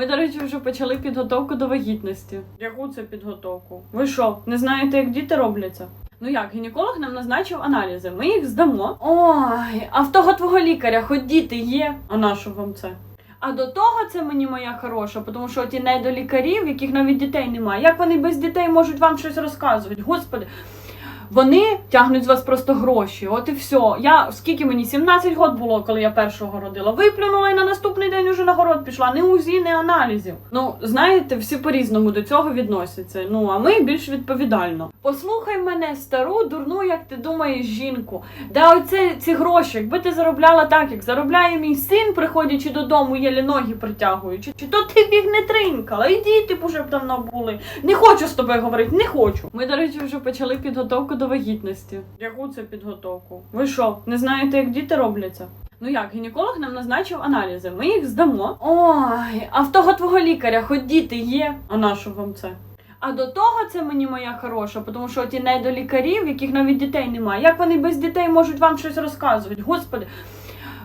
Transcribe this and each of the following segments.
Ми, до речі, вже почали підготовку до вагітності. Яку це підготовку? Ви що, не знаєте, як діти робляться? Ну як, гінеколог нам назначив аналізи, ми їх здамо. Ой, а в того твого лікаря хоч діти є. А на що вам це? А до того це мені моя хороша, тому що ті недолікарі, в яких навіть дітей немає. Як вони без дітей можуть вам щось розказувати? Господи. Вони тягнуть з вас просто гроші. От і все. Я скільки мені 17 років було, коли я першого родила. Виплюнула і на наступний день уже на город пішла. Не УЗІ, не аналізів. Ну знаєте, всі по-різному до цього відносяться. Ну а ми більш відповідально. Послухай мене, стару, дурну, як ти думаєш, жінку. Да, оце ці гроші, якби ти заробляла так, як заробляє мій син, приходячи додому, єлі ноги притягуючи. Чи то ти б їх не тринкала? І діти б уже б давно були. Не хочу з тобою говорити, не хочу. Ми, до речі, вже почали підготовку до вагітності. Яку це підготовку? Ви що, не знаєте, як діти робляться? Ну як, гінеколог нам назначив аналізи, ми їх здамо. Ой, а в того твого лікаря хоч діти є. А на що вам це? А до того це мені моя хороша, тому що ті недолікарів, яких навіть дітей немає. Як вони без дітей можуть вам щось розказувати? Господи.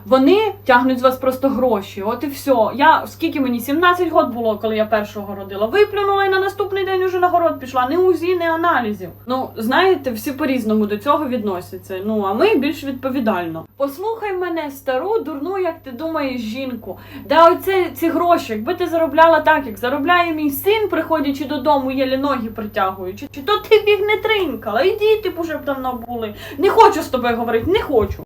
Вони тягнуть з вас просто гроші. От і все. Я скільки мені 17 років було, коли я першого родила. Виплюнула і на наступний день уже на город пішла. Не УЗІ, не аналізів. Ну знаєте, всі по-різному до цього відносяться. Ну а ми більш відповідально. Послухай мене, стару, дурну, як ти думаєш, жінку. Да, оце ці гроші, якби ти заробляла так, як заробляє мій син, приходячи додому, єлі ноги притягуючи. Чи то ти б їх не тринкала? І діти б уже б давно були. Не хочу з тобою говорити, не хочу.